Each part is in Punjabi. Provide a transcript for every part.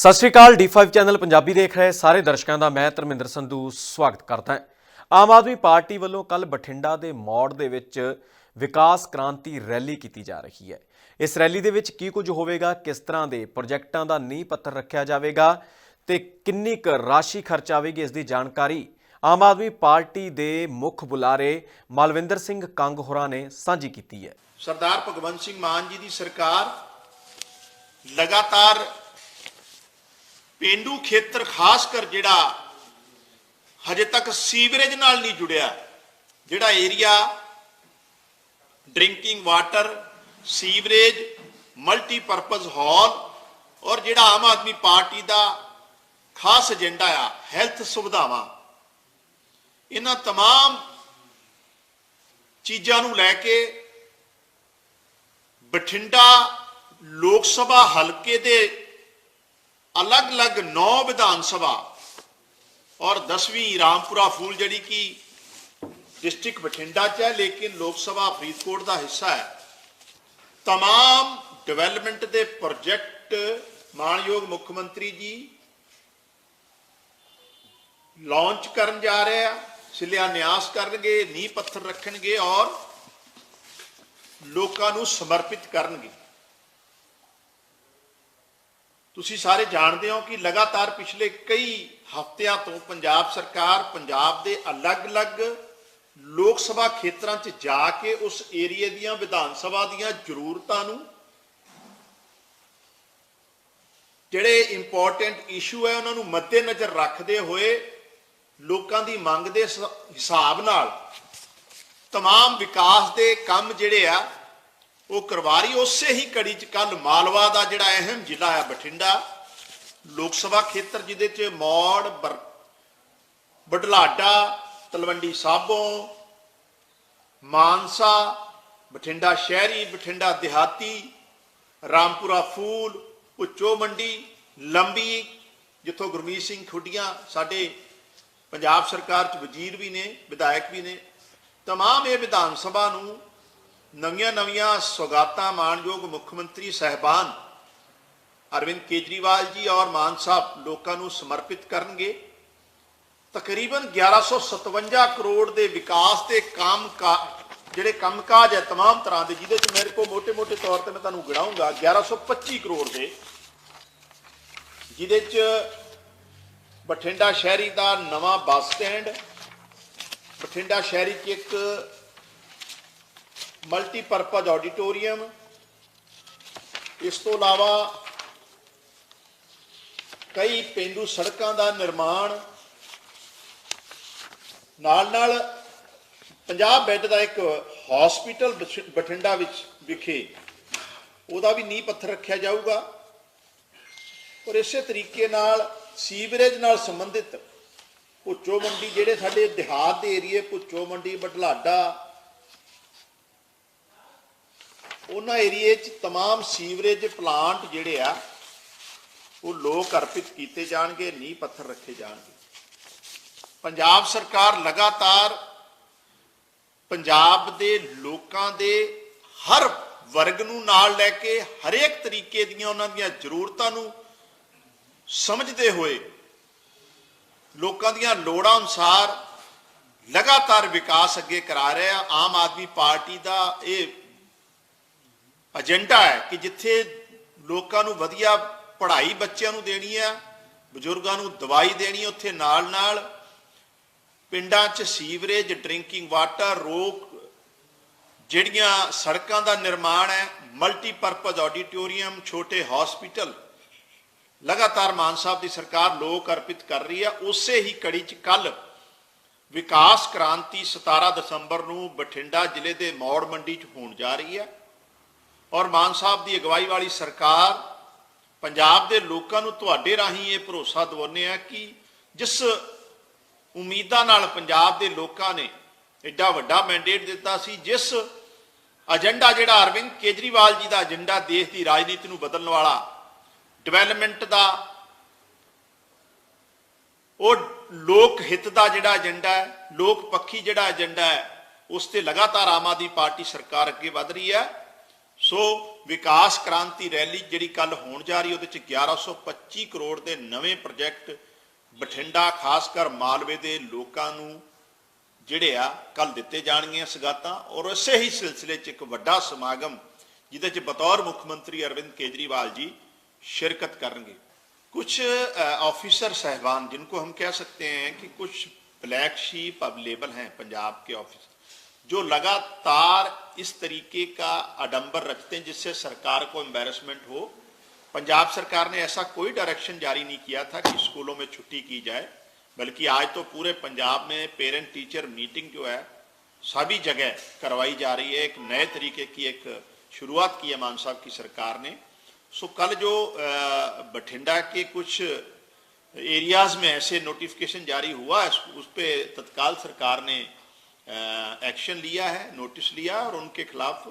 ਸਤਿ ਸ਼੍ਰੀ ਅਕਾਲ D5 ਚੈਨਲ ਪੰਜਾਬੀ ਦੇਖ ਰਹੇ ਸਾਰੇ ਦਰਸ਼ਕਾਂ ਦਾ, ਮੈਂ ਧਰਮਿੰਦਰ ਸੰਧੂ, ਸਵਾਗਤ ਕਰਦਾ ਹਾਂ। ਆਮ ਆਦਮੀ ਪਾਰਟੀ ਵੱਲੋਂ ਕੱਲ ਬਠਿੰਡਾ ਦੇ ਮੌੜ ਦੇ ਵਿੱਚ ਵਿਕਾਸ ਕ੍ਰਾਂਤੀ ਰੈਲੀ ਕੀਤੀ ਜਾ ਰਹੀ ਹੈ। ਇਸ ਰੈਲੀ ਦੇ ਵਿੱਚ ਕੀ ਕੁਝ ਹੋਵੇਗਾ, ਕਿਸ ਤਰ੍ਹਾਂ ਦੇ ਪ੍ਰੋਜੈਕਟਾਂ ਦਾ ਨੀਂਹ ਪੱਥਰ ਰੱਖਿਆ ਜਾਵੇਗਾ ਤੇ ਕਿੰਨੀ ਕੁ ਰਾਸ਼ੀ ਖਰਚ ਆਵੇਗੀ, ਇਸ ਦੀ ਜਾਣਕਾਰੀ ਆਮ ਆਦਮੀ ਪਾਰਟੀ ਦੇ ਮੁੱਖ ਬੁਲਾਰੇ ਮਲਵਿੰਦਰ ਸਿੰਘ ਕੰਗ ਹੋਰਾਂ ਨੇ ਸਾਂਝੀ ਕੀਤੀ ਹੈ। ਸਰਦਾਰ ਭਗਵੰਤ ਸਿੰਘ ਮਾਨ ਜੀ ਦੀ ਸਰਕਾਰ ਲਗਾਤਾਰ ਪੇਂਡੂ ਖੇਤਰ ਖਾਸ ਕਰ ਜਿਹੜਾ ਹਜੇ ਤੱਕ ਸੀਵਰੇਜ ਨਾਲ ਨਹੀਂ ਜੁੜਿਆ ਜਿਹੜਾ area drinking water sewerage multipurpose hall ਔਰ ਜਿਹੜਾ ਆਮ ਆਦਮੀ ਪਾਰਟੀ ਦਾ ਖਾਸ ਏਜੰਡਾ ਆ ਹੈਲਥ ਸੁਵਿਧਾਵਾਂ ਇਹਨਾਂ तमाम ਚੀਜ਼ਾਂ ਨੂੰ ਲੈ ਕੇ ਬਠਿੰਡਾ ਲੋਕ ਸਭਾ ਹਲਕੇ ਦੇ ਅਲੱਗ-ਅਲੱਗ 9 ਵਿਧਾਨ ਸਭਾ ਔਰ 10ਵੀਂ ਰਾਮਪੁਰਾ ਫੂਲ ਜਿਹੜੀ ਕਿ ਡਿਸਟ੍ਰਿਕਟ ਬਠਿੰਡਾ ਚ ਹੈ ਲੇਕਿਨ ਲੋਕ ਸਭਾ ਫਰੀਦਕੋਟ ਦਾ ਹਿੱਸਾ ਹੈ तमाम ਡਿਵੈਲਪਮੈਂਟ ਦੇ ਪ੍ਰੋਜੈਕਟ ਮਾਨਯੋਗ ਮੁੱਖ ਮੰਤਰੀ ਜੀ ਲਾਂਚ ਕਰਨ ਜਾ ਰਹੇ ਆ ਸ਼ਿਲਾਨਿਆਸ ਕਰਨਗੇ ਨੀਂਹ ਪੱਥਰ ਰੱਖਣਗੇ ਔਰ ਲੋਕਾਂ ਨੂੰ ਸਮਰਪਿਤ ਕਰਨਗੇ ਤੁਸੀਂ ਸਾਰੇ ਜਾਣਦੇ ਹੋ ਕਿ ਲਗਾਤਾਰ ਪਿਛਲੇ ਕਈ ਹਫ਼ਤਿਆਂ ਤੋਂ ਪੰਜਾਬ ਸਰਕਾਰ ਪੰਜਾਬ ਦੇ ਅਲੱਗ-ਅਲੱਗ ਲੋਕ ਸਭਾ ਖੇਤਰਾਂ 'ਚ ਜਾ ਕੇ ਉਸ ਏਰੀਏ ਦੀਆਂ ਵਿਧਾਨ ਸਭਾ ਦੀਆਂ ਜ਼ਰੂਰਤਾਂ ਨੂੰ ਜਿਹੜੇ ਇੰਪੋਰਟੈਂਟ ਇਸ਼ੂ ਹੈ ਉਹਨਾਂ ਨੂੰ ਮੱਦੇਨਜ਼ਰ ਰੱਖਦੇ ਹੋਏ ਲੋਕਾਂ ਦੀ ਮੰਗ ਦੇ ਸ- ਹਿਸਾਬ ਨਾਲ तमाम ਵਿਕਾਸ ਦੇ ਕੰਮ ਜਿਹੜੇ ਆ ਉਹ ਕਰਵਾ ਰਹੀ ਉਸੇ ਹੀ ਕੜੀ ਚ ਕੱਲ ਮਾਲਵਾ ਦਾ ਜਿਹੜਾ ਅਹਿਮ ਜ਼ਿਲ੍ਹਾ ਹੈ ਬਠਿੰਡਾ, ਲੋਕ ਸਭਾ ਖੇਤਰ ਜਿਹਦੇ ਚ ਮੌੜ, ਬਰ- ਬਡਲਾਡਾ, ਤਲਵੰਡੀ ਸਾਬੋ, ਮਾਨਸਾ, ਬਠਿੰਡਾ ਸ਼ਹਿਰੀ, ਬਠਿੰਡਾ ਦਿਹਾਤੀ, ਰਾਮਪੁਰਾ ਫੂਲ, ਉੱਚੋ ਮੰਡੀ, ਲੰਬੀ, ਜਿੱਥੋਂ ਗੁਰਮੀਤ ਸਿੰਘ ਖੁੱਡੀਆਂ ਸਾਡੇ ਪੰਜਾਬ ਸਰਕਾਰ ਚ ਵਜ਼ੀਰ ਵੀ ਨੇ, ਵਿਧਾਇਕ ਵੀ ਨੇ, ਤਮਾਮ ਇਹ ਵਿਧਾਨ ਸਭਾ ਨੂੰ ਨਵੀਆਂ-ਨਵੀਆਂ ਸੌਗਾਤਾਂ ਮਾਨਯੋਗ ਮੁੱਖ ਮੰਤਰੀ ਸਹਿਬਾਨ ਅਰਵਿੰਦ ਕੇਜਰੀਵਾਲ ਜੀ ਔਰ ਮਾਨ ਸਾਹਿਬ ਲੋਕਾਂ ਨੂੰ ਸਮਰਪਿਤ ਕਰਨਗੇ। ਤਕਰੀਬਨ 1157 ਕਰੋੜ ਦੇ ਵਿਕਾਸ ਤੇ ਕੰਮ ਜਿਹੜੇ ਕੰਮ ਕਾਜ ਹੈ तमाम ਤਰ੍ਹਾਂ ਦੇ, ਜਿਹਦੇ ਚ ਮੇਰੇ ਕੋਲ ਮੋٹے-ਮੋٹے ਤੌਰ ਤੇ ਮੈਂ ਤੁਹਾਨੂੰ ਗਿਣਾਉਂਗਾ 1125 ਕਰੋੜ ਦੇ, ਜਿਹਦੇ ਚ ਬਠਿੰਡਾ ਸ਼ਹਿਰੀ ਦਾ ਨਵਾਂ ਬੱਸ ਸਟੈਂਡ, ਬਠਿੰਡਾ ਸ਼ਹਿਰੀ 'ਚ ਇੱਕ ਮਲਟੀਪਰਪਜ਼ ਆਡੀਟੋਰੀਅਮ ਇਸ ਤੋਂ ਇਲਾਵਾ ਕਈ ਪਿੰਡੂ ਸੜਕਾਂ ਦਾ ਨਿਰਮਾਣ। ਨਾਲ ਨਾਲ 50 ਬੈੱਡ ਦਾ ਇੱਕ ਹਸਪੀਟਲ ਬਠਿੰਡਾ ਵਿੱਚ ਵਿਖੇ। ਉਹਦਾ ਵੀ ਨੀਂਹ ਪੱਥਰ ਰੱਖਿਆ ਜਾਊਗਾ। ਔਰ ਇਸੇ ਤਰੀਕੇ ਨਾਲ ਸੀਵਰੇਜ ਨਾਲ ਸੰਬੰਧਿਤ ਭੁੱਚੋ ਮੰਡੀ ਜਿਹੜੇ ਸਾਡੇ ਦਿਹਾਤ ਦੇ ਏਰੀਏ, ਭੁੱਚੋ ਮੰਡੀ ਬਟਲਾਡਾ ਉਹਨਾਂ ਏਰੀਏ 'ਚ तमाम ਸੀਵਰੇਜ ਪਲਾਂਟ ਜਿਹੜੇ ਆ ਉਹ ਲੋਕ ਅਰਪਿਤ ਕੀਤੇ ਜਾਣਗੇ ਨੀਂਹ ਪੱਥਰ ਰੱਖੇ ਜਾਣਗੇ ਪੰਜਾਬ ਸਰਕਾਰ ਲਗਾਤਾਰ ਪੰਜਾਬ ਦੇ ਲੋਕਾਂ ਦੇ ਹਰ ਵਰਗ ਨੂੰ ਨਾਲ ਲੈ ਕੇ ਹਰੇਕ ਤਰੀਕੇ ਦੀਆਂ ਉਹਨਾਂ ਦੀਆਂ ਜ਼ਰੂਰਤਾਂ ਨੂੰ ਸਮਝਦੇ ਹੋਏ ਲੋਕਾਂ ਦੀਆਂ ਲੋੜਾਂ ਅਨੁਸਾਰ ਲਗਾਤਾਰ ਵਿਕਾਸ ਅੱਗੇ ਕਰਾ ਰਿਹਾ ਆਮ ਆਦਮੀ ਪਾਰਟੀ ਦਾ ਇਹ ਏਜੰਡਾ ਹੈ ਕਿ ਜਿੱਥੇ ਲੋਕਾਂ ਨੂੰ ਵਧੀਆ ਪੜ੍ਹਾਈ ਬੱਚਿਆਂ ਨੂੰ ਦੇਣੀ ਹੈ ਬਜ਼ੁਰਗਾਂ ਨੂੰ ਦਵਾਈ ਦੇਣੀ ਉੱਥੇ ਨਾਲ ਨਾਲ ਪਿੰਡਾਂ 'ਚ ਸੀਵਰੇਜ, ਡਰਿੰਕਿੰਗ ਵਾਟਰ, ਰੋਕ ਜਿਹੜੀਆਂ ਸੜਕਾਂ ਦਾ ਨਿਰਮਾਣ ਹੈ, ਮਲਟੀਪਰਪਸ ਆਡੀਟੋਰੀਅਮ, ਛੋਟੇ ਹਸਪੀਟਲ, ਲਗਾਤਾਰ ਮਾਨ ਸਾਹਿਬ ਦੀ ਸਰਕਾਰ ਲੋਕ ਅਰਪਿਤ ਕਰ ਰਹੀ ਹੈ ਉਸੇ ਹੀ ਕੜੀ 'ਚ ਕੱਲ ਵਿਕਾਸ ਕ੍ਰਾਂਤੀ 17 ਦਸੰਬਰ ਨੂੰ ਬਠਿੰਡਾ ਜ਼ਿਲ੍ਹੇ ਦੇ ਮੌੜ ਮੰਡੀ 'ਚ ਹੋਣ ਜਾ ਰਹੀ ਹੈ ਔਰ ਮਾਨ ਸਾਹਿਬ ਦੀ ਅਗਵਾਈ ਵਾਲੀ ਸਰਕਾਰ ਪੰਜਾਬ ਦੇ ਲੋਕਾਂ ਨੂੰ ਤੁਹਾਡੇ ਰਾਹੀਂ ਇਹ ਭਰੋਸਾ ਦਿਵਾਉਂਦੇ ਆ ਕਿ ਜਿਸ ਉਮੀਦਾਂ ਨਾਲ ਪੰਜਾਬ ਦੇ ਲੋਕਾਂ ਨੇ ਐਡਾ ਵੱਡਾ ਮੈਂਡੇਟ ਦਿੱਤਾ ਸੀ, ਜਿਸ ਏਜੰਡਾ ਜਿਹੜਾ ਅਰਵਿੰਦ ਕੇਜਰੀਵਾਲ ਜੀ ਦਾ ਏਜੰਡਾ ਦੇਸ਼ ਦੀ ਰਾਜਨੀਤੀ ਨੂੰ ਬਦਲਣ ਵਾਲਾ ਡਿਵੈਲਪਮੈਂਟ ਦਾ, ਉਹ ਲੋਕ ਹਿੱਤ ਦਾ ਜਿਹੜਾ ਏਜੰਡਾ ਹੈ, ਲੋਕ ਪੱਖੀ ਜਿਹੜਾ ਏਜੰਡਾ ਹੈ, ਉਸ ਤੇ ਲਗਾਤਾਰ ਆਮ ਆਦਮੀ ਪਾਰਟੀ ਸਰਕਾਰ ਅੱਗੇ ਵਧ ਰਹੀ ਹੈ। ਸੋ ਵਿਕਾਸ ਕ੍ਰਾਂਤੀ ਰੈਲੀ ਜਿਹੜੀ ਕੱਲ ਹੋਣ ਜਾ ਰਹੀ ਉਹਦੇ ਚ 1125 ਕਰੋੜ ਦੇ ਨਵੇਂ ਪ੍ਰੋਜੈਕਟ ਬਠਿੰਡਾ ਖਾਸ ਕਰ ਮਾਲਵੇ ਦੇ ਲੋਕਾਂ ਨੂੰ ਜਿਹੜੇ ਆ ਕੱਲ ਦਿੱਤੇ ਜਾਣਗੀਆਂ ਸਗਾਤਾਂ ਔਰ ਇਸੇ ਹੀ ਸਿਲਸਿਲੇ 'ਚ ਇੱਕ ਵੱਡਾ ਸਮਾਗਮ ਜਿਹਦੇ 'ਚ ਬਤੌਰ ਮੁੱਖ ਮੰਤਰੀ ਅਰਵਿੰਦ ਕੇਜਰੀਵਾਲ ਜੀ शिरकत करेंगे कुछ ऑफिसर साहबान जिनको हम कह सकते हैं कि कुछ ब्लैक शीप अवेलेबल हैं पंजाब के ऑफिसर जो लगातार इस तरीके का आडंबर रखते हैं जिससे सरकार को एम्बेरसमेंट हो, पंजाब सरकार ने ऐसा कोई डायरेक्शन जारी नहीं किया था कि स्कूलों में छुट्टी की जाए, बल्कि आज तो पूरे पंजाब में पेरेंट टीचर मीटिंग जो है, सभी जगह करवाई जा रही है। एक नए तरीके की एक शुरुआत की है मान साहब की सरकार ने। सो कल जो बठिंडा के कुछ एरियाज़ में ऐसे नोटिफिकेशन जारी हुआ है, उस पर तत्काल सरकार ने एक्शन लिया है नोटिस लिया और उनके खिलाफ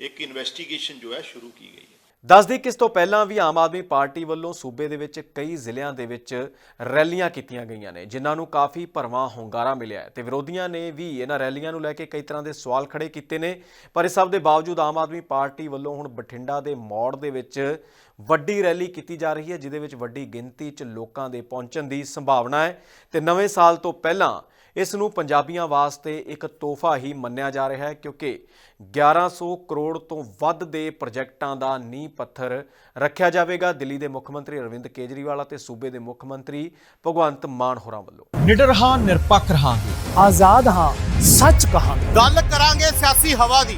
एक इन्वेस्टिगेशन जो है शुरू की गई है ਦੱਸਦੀ ਕਿ ਇਸ ਤੋਂ ਪਹਿਲਾਂ ਵੀ ਆਮ ਆਦਮੀ ਪਾਰਟੀ ਵੱਲੋਂ ਸੂਬੇ ਦੇ ਵਿੱਚ ਕਈ ਜ਼ਿਲ੍ਹਿਆਂ ਦੇ ਵਿੱਚ ਰੈਲੀਆਂ ਕੀਤੀਆਂ ਗਈਆਂ ਨੇ ਜਿਨ੍ਹਾਂ ਨੂੰ ਕਾਫੀ ਭਰਵਾਂ ਹੁੰਗਾਰਾ ਮਿਲਿਆ ਹੈ ਤੇ ਵਿਰੋਧੀਆਂ ਨੇ ਵੀ ਇਹਨਾਂ ਰੈਲੀਆਂ ਨੂੰ ਲੈ ਕੇ ਕਈ ਤਰ੍ਹਾਂ ਦੇ ਸਵਾਲ ਖੜੇ ਕੀਤੇ ਨੇ ਪਰ ਇਸ ਸਭ ਦੇ ਬਾਵਜੂਦ ਆਮ ਆਦਮੀ ਪਾਰਟੀ ਵੱਲੋਂ ਹੁਣ ਬਠਿੰਡਾ ਦੇ ਮੌੜ ਦੇ ਵਿੱਚ ਵੱਡੀ ਰੈਲੀ ਕੀਤੀ ਜਾ ਰਹੀ ਹੈ ਜਿਹਦੇ ਵਿੱਚ ਵੱਡੀ ਗਿਣਤੀ 'ਚ ਲੋਕਾਂ ਦੇ ਪਹੁੰਚਣ ਦੀ ਸੰਭਾਵਨਾ ਹੈ ਤੇ ਨਵੇਂ ਸਾਲ ਤੋਂ ਪਹਿਲਾਂ ਇਸ ਨੂੰ ਪੰਜਾਬੀਆਂ ਵਾਸਤੇ ਇੱਕ ਤੋਹਫਾ ਹੀ ਮੰਨਿਆ ਜਾ ਰਿਹਾ ਹੈ ਕਿਉਂਕਿ 1100 ਕਰੋੜ ਤੋਂ ਵੱਧ ਦੇ ਪ੍ਰੋਜੈਕਟਾਂ ਦਾ ਨੀਂਹ ਪੱਥਰ ਰੱਖਿਆ ਜਾਵੇਗਾ। ਦਿੱਲੀ ਦੇ ਮੁੱਖ ਮੰਤਰੀ ਅਰਵਿੰਦ ਕੇਜਰੀਵਾਲ ਅਤੇ ਸੂਬੇ ਦੇ ਮੁੱਖ ਮੰਤਰੀ ਭਗਵੰਤ ਮਾਨ ਹੋਰਾਂ ਵੱਲੋਂ। ਨਿਡਰ ਹਾਂ ਨਿਰਪੱਖ ਰਹਾਂਗੇ। ਆਜ਼ਾਦ ਹਾਂ ਸੱਚ ਕਹਾਂਗੇ। ਗੱਲ ਕਰਾਂਗੇ ਸਿਆਸੀ ਹਵਾ ਦੀ।